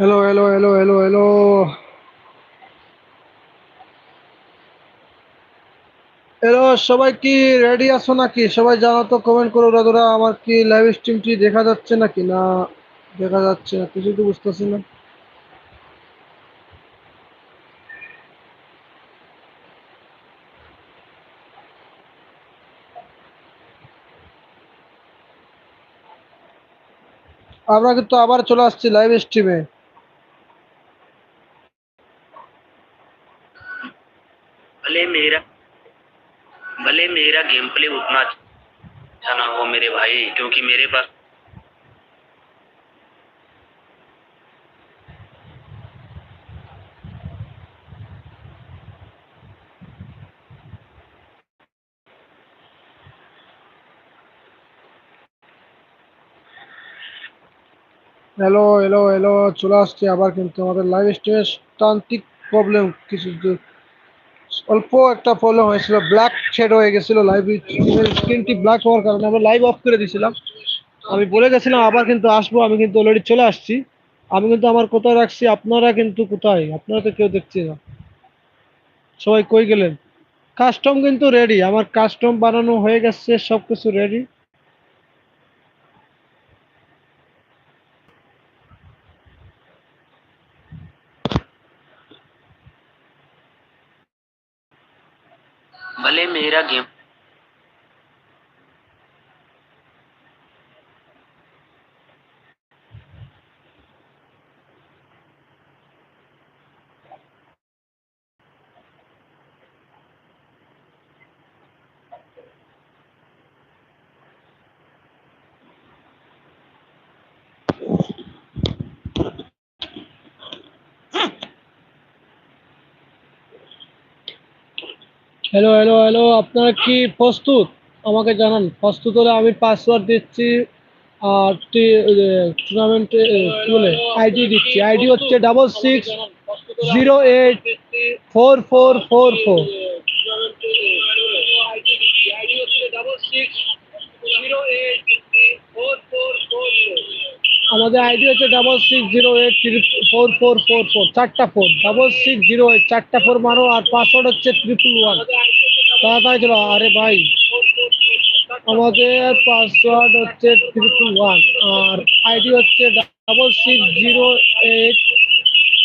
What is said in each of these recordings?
Hello hello hello hello hello hello সবাই কি ready আছো নাকি? সবাই জানো তো কমেন্ট করো দাদুরা, আমার কি লাইভ স্ট্রিমটি দেখা যাচ্ছে নাকি? না, দেখা যাচ্ছে না কিছু তো বুঝতেছি না। আমরা কিন্তু আবার চলে আসছি লাইভ স্ট্রিমে भले मेरा भले मेरा गेम प्ले उतना अच्छा ना हो मेरे भाई क्योंकि मेरे पास হ্যালো হ্যালো হ্যালো চলে আসছি আবার কিন্তু আমাদের লাইভ স্ট্রিমে তান্ত্রিক প্রবলেম কিছু যে- অল্প একটা প্রবলেম হয়েছিল। ব্ল্যাক শেড হয়ে গেছিল লাইভ স্ক্রিনটি ব্ল্যাক হওয়ার কারণে আমরা লাইভ অফ করে দিয়েছিলাম আমি বলে গেছিলাম, আবার কিন্তু আসব, আমি কিন্তু অলরেডি চলে আসছি। আমি কিন্তু আমার কোথায় রাখছি, আপনারা কিন্তু কোথায়? আপনারা তো কেউ দেখছি না। সবাই কই গেলেন? কাস্টম কিন্তু রেডি আমার কাস্টম বানানো হয়ে গেছে সব কিছু রেডি भले मेरा गेम হ্যালো হ্যালো হ্যালো আপনারা কি প্রস্তুত? আমাকে জানান প্রস্তুত হলে আমি পাসওয়ার্ড দিচ্ছি আর টুর্নামেন্টে বলে আইডি দিচ্ছি। আইডি হচ্ছে double six zero eight four four four four আমাদের আইডি হচ্ছে double six zero eight four four four four চারটা four double six zero eight চারটা ফোর মারো আর পাসওয়ার্ড হচ্ছে ট্রিপল ওয়ান তাড়াতাড়ি চলো আরে ভাই। আমাদের পাসওয়ার্ড হচ্ছে ট্রিপল ওয়ান আর আইডি হচ্ছে ডাবল সিক্স জিরো এইট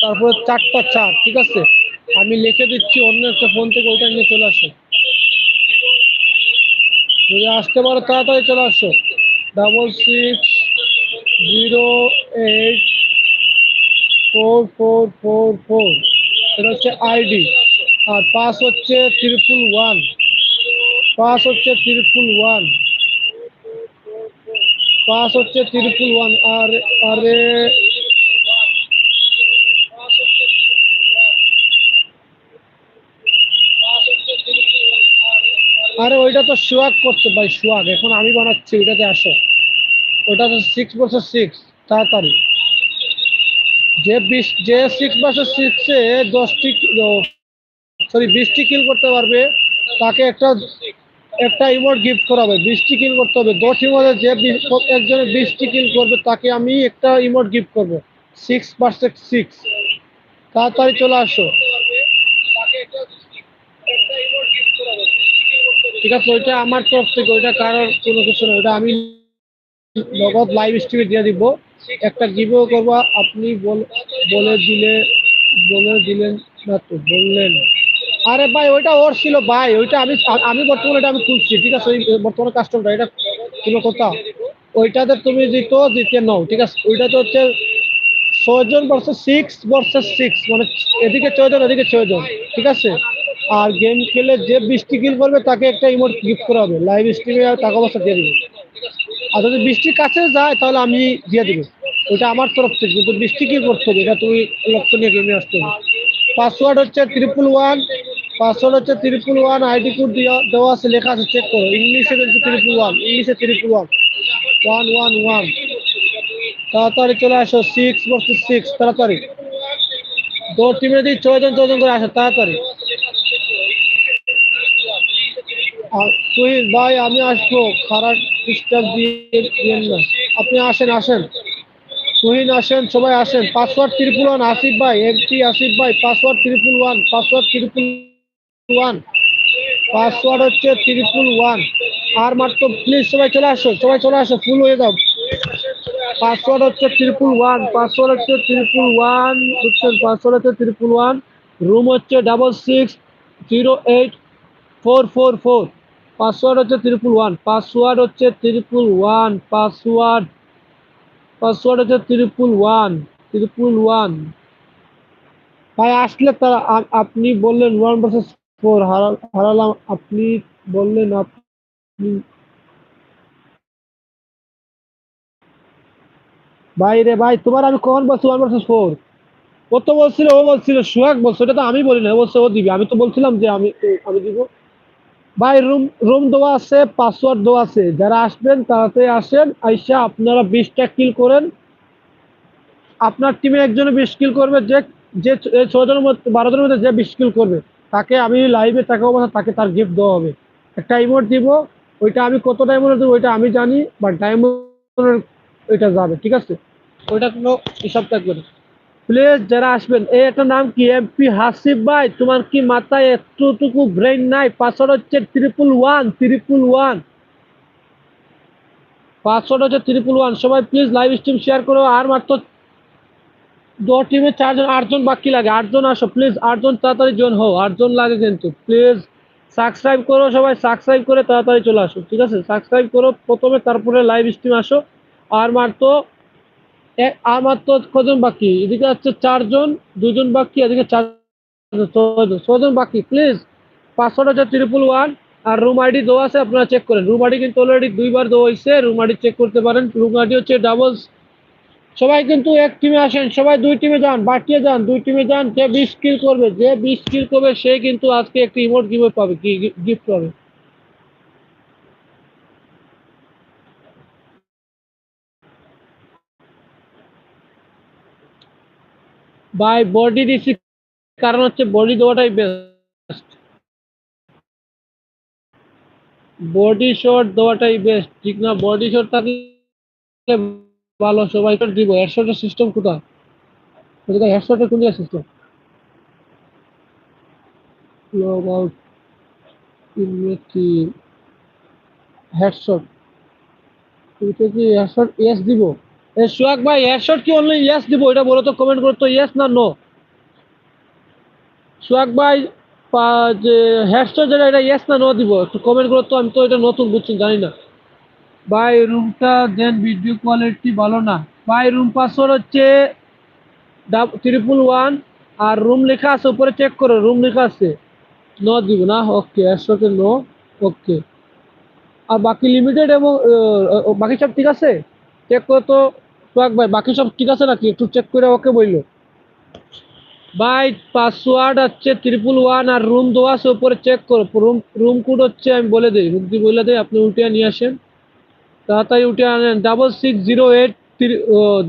তারপরে চারটা চার, ঠিক আছে? আমি লিখে দিচ্ছি, অন্য একটা ফোন থেকে ওইটা নিয়ে চলে আসো। যদি আসতে পারো, তাড়াতাড়ি চলে আসো। Double six zero eight four four four four এটা হচ্ছে আইডি আর পাস হচ্ছে ত্রিপুল ওয়ান পাস হচ্ছে ত্রিপুল ওয়ান পাস হচ্ছে ত্রিপুল ওয়ান আর, আরে আরে ওইটা তো সোয়াগ করতে ভাই সোয়াগ। এখন আমি বানাচ্ছি ওইটাতে আসো। ওটা তো সিক্স বছর সিক্স তাড়াতাড়ি। যে বিশ, যে সিক্স বছর সিক্সে দশটি সরি বিশটি কিল করতে পারবে, তাকে একটা একটা ইমোট গিফট করা হবে। বিশটি কিল করতে হবে। দশ ইমোটে যে বিশ- একজনে বিশটি কিল করবে, তাকে আমি একটা ইমোট গিফট করব। সিক্স পার্সেন্ট সিক্স তাড়াতাড়ি চলে আসো। ঠিক আছে, ওইটা আমার তরফ থেকে, ওইটা কারোর কোনো কিছু না, ওইটা আমি নগদ লাইভ স্ট্রিমে দিয়ে দিব। একটা গিভও করব আপনি বল- বলে দিলে বলে দিলেন না তো বললেন। আরে ভাই ওইটা ওর ছিল ভাই ওইটা আমি আমি বর্তমানে এটা আমি খুঁজছি ঠিক আছে? ওই বর্তমানে কাস্টমারটা এটা কোনো কথা? ওইটাতে তুমি দিত দিতে নাও ঠিক আছে? ওইটা তো হচ্ছে ছয়জন ভার্সেস সিক্স ভার্সেস সিক্স মানে এদিকে ছয়জন এদিকে ছয়জন ঠিক আছে? আর গেম খেলে যে বৃষ্টি কিল করবে তাকে একটা ইমোট গিফট করা হবে। লাইভ স্ট্রিমে আর টাকা পয়সা দিয়ে দেবে। আর যদি বৃষ্টির কাছে যায়, তাহলে আমি দিয়ে দেবো। ওটা আমার তরফ থেকে। কিন্তু বৃষ্টি কি করতে হবে? এটা তুমি লক্ষ্য নিয়ে গেমে আসতে হবে। পাসওয়ার্ড হচ্ছে ট্রিপল ওয়ান পাসওয়ার্ড হচ্ছে ট্রিপল ওয়ান আইডি কোড দেওয়া আছে, লেখা আছে চেক করো। ইংলিশে কিন্তু ট্রিপল ওয়ান ইংলিশে triple one one one one তাড়াতাড়ি চলে আসো। সিক্স ভার্সেস সিক্স তাড়াতাড়ি। দো টিমে দিয়ে ছয়জন ছয়জন করে আসো। তাড়াতাড়ি। তুই ভাই, আমি আসব। খারাপ দিয়েন না। আপনি আসেন আসেন। তুহিন আসেন, সবাই আসেন। পাসওয়ার্ড ত্রিপুল ওয়ান আসিফ ভাই, এমপি আসিফ ভাই, password triple one, password triple one. Password হচ্ছে ত্রিপুল ওয়ান। আর মাত্র প্লিজ সবাই চলে আসো, সবাই চলে আসো ফুল হয়ে যাও। পাসওয়ার্ড হচ্ছে ত্রিপুল ওয়ান, পাসওয়ার্ড হচ্ছে ত্রিপুল ওয়ান, বুঝছেন? পাসওয়ার্ড হচ্ছে ত্রিপুল ওয়ান, রুম হচ্ছে double six zero eight four four four password হচ্ছে ত্রিপুল ওয়ান পাসওয়ার্ড হচ্ছে ত্রিপুল ওয়ান পাসওয়ার্ড পাসওয়ার্ড হচ্ছে ত্রিপুল ওয়ান ত্রিপুল ওয়ান ভাই, আসলে তারা আপনি বললেন ওয়ান ভার্সেস ফোর হারালাম। আপনি বললেন আপনি ভাই রে ভাই, তোমার আমি কখন বলছি ওয়ান ভার্সেস ফোর ও তো বলছিল, ও বলছিল, সোহাগ বলছে, ওটা তো আমি বলি না বলছে, ও দিবি। আমি তো বলছিলাম যে আমি আমি দিব। ভাই, রুম রুম দেওয়া আছে পাসওয়ার্ড দেওয়া আছে। যারা আসবেন, তাড়াতাড়ি আসেন, আইসা আপনারা বিশটা কিল করেন। আপনার টিমে একজনে বিশ কিল করবে, যে যে ছজনের মধ্যে বারো জনের মধ্যে যে বিশ কিল করবে, তাকে আমি লাইভে তাকে তাকে তার গিফট দেওয়া হবে। একটা ইমোট দিব, ওইটা আমি কত ডায়মন্ড দেবো, ওইটা আমি জানি বা ডায়মন্ডের ওইটা যাবে, ঠিক আছে? ওইটা কোনো হিসাব থাকবে না। প্লিজ যারা আসবেন, এই একটা নাম কি? এমপি হাসিফ ভাই, তোমার কি মাথায় এতটুকু ব্রেন নাই? পাসওয়ার্ড হচ্ছে triple one triple one password হচ্ছে ট্রিপল ওয়ান সবাই প্লিজ লাইভ স্ট্রিম শেয়ার করো। আর মাত্র দু টিমে চারজন, আটজন বাকি লাগে। আটজন আসো প্লিজ আটজন তাড়াতাড়ি জয়েন হও। আটজন লাগে কিন্তু। প্লিজ সাবস্ক্রাইব করো সবাই সাবস্ক্রাইব করে তাড়াতাড়ি চলে আসো, ঠিক আছে? সাবস্ক্রাইব করো, প্রথমে তারপরে লাইভ স্ট্রিম আসো। আর মাত্র আমার তো কজন বাকি? এদিকে হচ্ছে চারজন, দুজন বাকি, এদিকে চার ছয়জন। বাকি প্লিজ পাসওয়ার্ড হচ্ছে ট্রিপল ওয়ান আর রুম আইডি দেওয়া আছে, আপনারা চেক করেন। রুম আইডি কিন্তু অলরেডি দুইবার দেওয়া হয়েছে রুম আইডি চেক করতে পারেন। রুম আইডি হচ্ছে ডাবল সবাই কিন্তু এক টিমে আসেন, সবাই দুই টিমে যান, বাটিয়ে যান, দুই টিমে যান, যে বিশ কিল করবে, যে বিশ কিল করবে, সে কিন্তু আজকে একটি ইমোট গিফট পাবে গিফট পাবে। বাই বডি দিছি কারণ হচ্ছে বডি দেওয়াটাই বেস্ট বডি শট দেওয়াটাই বেস্ট ঠিক না? বডি শট থাকলে ভালো, সবাই শট দিব। হেডশটের সিস্টেম কোথায়? হেডশটের কোন জায়গায় সিস্টেম লগ আউট হেডশট এটা কি হেডশট ইয়েস দিব। সোহাগ ভাই হেডশট কি অনলি ইয়েস দিব? এটা বলো তো কমেন্ট করো তো ইয়েস না নো সোহাগ ভাই হেডশট যেটা এটা ইয়েস না নো দিব? একটু কমেন্ট করো তো আমি তো এটা নতুন বুঝছি জানি না। ভাই রুমটা দেন ভিডিও কোয়ালিটি ভালো না। ভাই রুম পাসওয়ার্ড হচ্ছে ট্রিপল ওয়ান আর রুম লেখা আছে উপরে চেক করো রুম লেখা আছে। ন দিব না? ওকে একশোতে নো ওকে আর বাকি লিমিটেড এবং বাকি সব ঠিক আছে? চেক করো তো। সোহাগ ভাই, বাকি সব ঠিক আছে নাকি? একটু চেক করে ওকে বলল। ভাই পাসওয়ার্ড হচ্ছে ট্রিপল ওয়ান আর রুম দেওয়া আছে, উপরে চেক করো। রুম রুম কোড হচ্ছে, আমি বলে দিই রুম কি বলে দিই, আপনি উঠে নিয়ে আসেন। তাড়াতাড়ি উঠে আনেন। Double six zero eight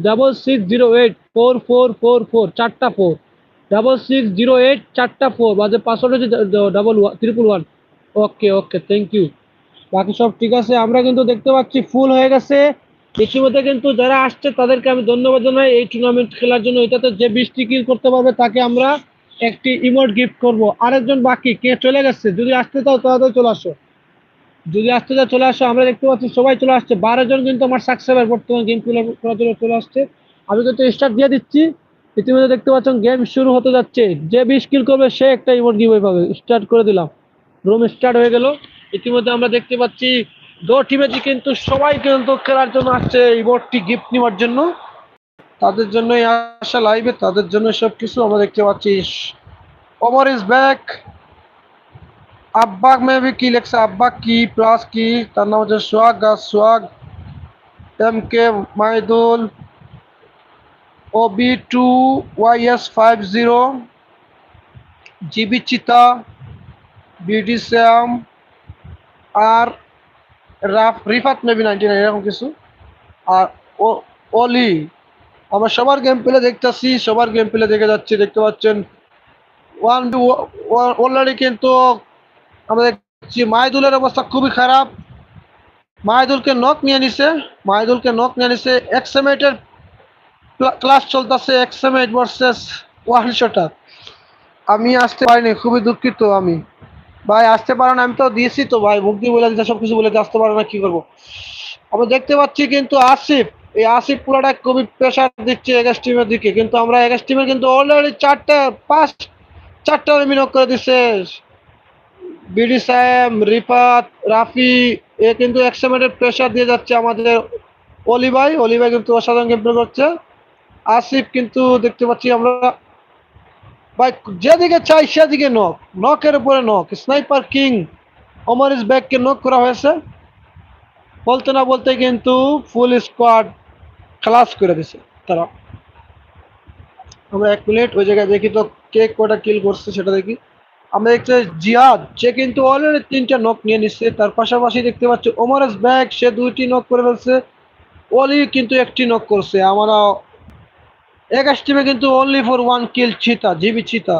double six zero eight four four four four চারটা four double six zero eight চারটা ফোর বাজে পাসওয়ার্ড হচ্ছে double triple one okay okay thank you বাকি সব ঠিক আছে, আমরা কিন্তু দেখতে পাচ্ছি ফুল হয়ে গেছে। ইতিমধ্যে কিন্তু যারা আসছে, তাদেরকে আমি ধন্যবাদ জানাই। এই টুর্নামেন্ট খেলার জন্য এটাতে যে বৃষ্টি কিল করতে পারবে, তাকে আমরা একটি ইমোট গিফট করব। আরেকজন বাকি, কে চলে গেছে? যদি আসতে চাও, তাড়াতাড়ি চলে আসো। যদি আসতে চাও, চলে আসো। আমরা দেখতে পাচ্ছি সবাই চলে আসছে। বারো জন কিন্তু আমার সাকসেসের বর্তমান গেম খেলা করার জন্য চলে আসছে। আমি কিন্তু স্টার্ট দিয়ে দিচ্ছি। ইতিমধ্যে দেখতে পাচ্ছেন গেম শুরু হতে যাচ্ছে। যে বিশ কিল করবে, সে একটা ইমোট গিভ পাবে। স্টার্ট করে দিলাম। রুম স্টার্ট হয়ে গেল। ইতিমধ্যে আমরা দেখতে পাচ্ছি দো টিমে কিন্তু সবাই কিন্তু খেলার জন্য আসছে, এই বোর্ডটি গিফট নেওয়ার জন্য। তাদের জন্যই আসা লাইভে তাদের জন্য সব কিছু আমরা দেখতে পাচ্ছি। ওভার ইজ ব্যাক আব্বাক মেবি কি লেখছে? আব্বাক কি প্লাস কি? তার নাম হচ্ছে সোহাগ গাছ Sohag M K Maidul O B two Y S five zero GB চিতা বিডি শ্যাম আর রাফ, রিফাত মেবি নাইনটি নাইন, এরকম কিছু। আর ও অলি আমরা সবার গেম প্লে দেখতেছি, সবার গেম প্লে দেখে যাচ্ছি, দেখতে পাচ্ছেন। ওয়ান টু অলরেডি কিন্তু আমরা দেখছি মাহিদুলের অবস্থা খুবই খারাপ। মাহিদুলকে নক নিয়ে নিছে মাহিদুলকে নক নিয়ে নিছে। এক্সএমেটের ক্লাস চলতেছে এক্সএমএইট ভার্সেস ওয়ান শটার আমি আসতে পারিনি, খুবই দুঃখিত আমি। ভাই, আসতে পারো না, আমি তো দিয়েছি তো ভাই দিয়ে বলে দিতে, সব কিছু বলে আসতে পারো না, কি করব? আমরা দেখতে পাচ্ছি কিন্তু আসিফ, এই আসিফ পুরোটা খুবই প্রেশার দিচ্ছে এগাস টিমের দিকে, কিন্তু আমরা এগাস টিমের কিন্তু অলরেডি চারটা, পাঁচ, চারটা মিনক করে দিচ্ছে। বিডি সাহেব, রিফাত, রাফি, এ কিন্তু এক্সএমেটের প্রেশার দিয়ে যাচ্ছে আমাদের অলি ভাই অলি ভাই কিন্তু অসাধারণ গেম প্লে করছে। আসিফ কিন্তু দেখতে পাচ্ছি আমরা ভাই, যেদিকে চাই সেদিকে নক নকের উপরে knock sniper king Amar is ব্যাগকে knock করা হয়েছে। বলতে না বলতে কিন্তু ফুল স্কোয়াড ক্লাস করে দিছে তারা। আমরা এক মিনিট ওই জায়গায় দেখি তো কে কটা কিল করছে সেটা দেখি। আমরা দেখতে জিয়াদ সে কিন্তু অলরেডি তিনটা নক নিয়ে নিচ্ছে তার পাশাপাশি দেখতে পাচ্ছি ওমর ব্যাগ সে দুইটি নক করে ফেলছে। অলি কিন্তু একটি নক করছে। আমরা একাশ টিমে কিন্তু অনলি ফর ওয়ান কিল চিতা, জিবি চিতা।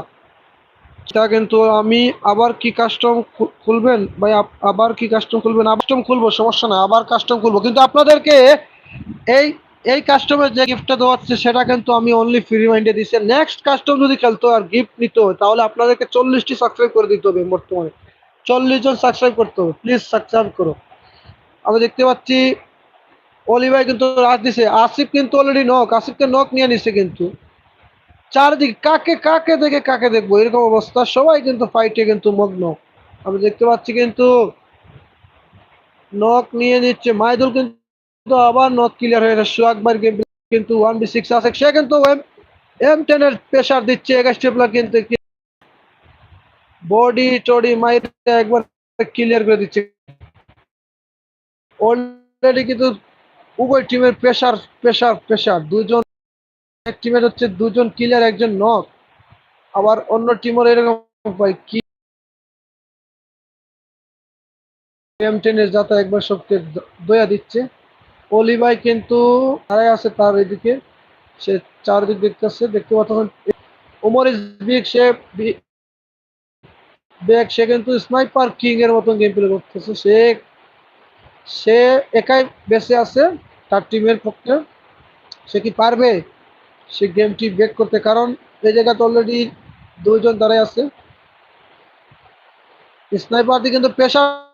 তা কিন্তু আমি আবার কি কাস্টম খুলবেন? ভাই আবার কি কাস্টম খুলবেন? কাস্টম খুলবো, সমস্যা না আবার কাস্টম খুলবো। কিন্তু আপনাদেরকে এই এই কাস্টমের যে গিফটটা দেওয়া হচ্ছে, সেটা কিন্তু আমি অনলি ফ্রি মাইন্ডে দিচ্ছি। নেক্সট কাস্টম যদি খেলতো আর গিফট নিতে তাহলে আপনাদেরকে চল্লিশটি সাবস্ক্রাইব করে দিতে হবে বর্তমানে। চল্লিশ জন সাবস্ক্রাইব করতে হবে। প্লিজ সাবস্ক্রাইব করো। আমি দেখতে পাচ্ছি অলি ভাই কিন্তু রাজ দিছে। আসিফ কিন্তু অলরেডি নক আসিফকে নক নিয়ে নিছে কিন্তু। চারদিক কাকে কাকে দেখে কাকে দেখব, এরকম অবস্থা। সবাই কিন্তু ফাইটে কিন্তু মগ্ন। আমি দেখতে পাচ্ছি কিন্তু নক নিয়ে নিচ্ছে। মাইদুল কিন্তু আবার নক ক্লিয়ার হয়ে গেছে। সোহাগবার গেম কিন্তু ওয়ান বি সিক্স আছে। সে কিন্তু এম টেন এর প্রেশার দিচ্ছে। এগাশ টেপলার কিন্তু বডি টডি মাইরে একবার ক্লিয়ার করে দিচ্ছে। অলরেডি কিন্তু উভয় টিমের প্রেশার প্রেশার প্রেশার দুজন এক টিমের হচ্ছে দুজন কিলার একজন নক আবার অন্য টিমের এরকম ভাই কি এম টেনের যাতা একবার সবকে দয়া দিচ্ছে। অলি ভাই কিন্তু দাঁড়ায় আছে তার এদিকে। সে চারদিক দেখতেছে দেখতে পাচ্ছেন। ওমর ইস বিগ সে বি- বেগ সে কিন্তু স্নাইপার কিং এর মতন গেম প্লে করতেছে। সে সে একাই বেঁচে আছে। তার টিমের পক্ষে সে কি পারবে? সে গেমটি ব্রেক করতে, কারণ এই জায়গাতে অলরেডি দুইজন দাঁড়ায় আছে। স্নাইপার দিয়ে কিন্তু প্রেশার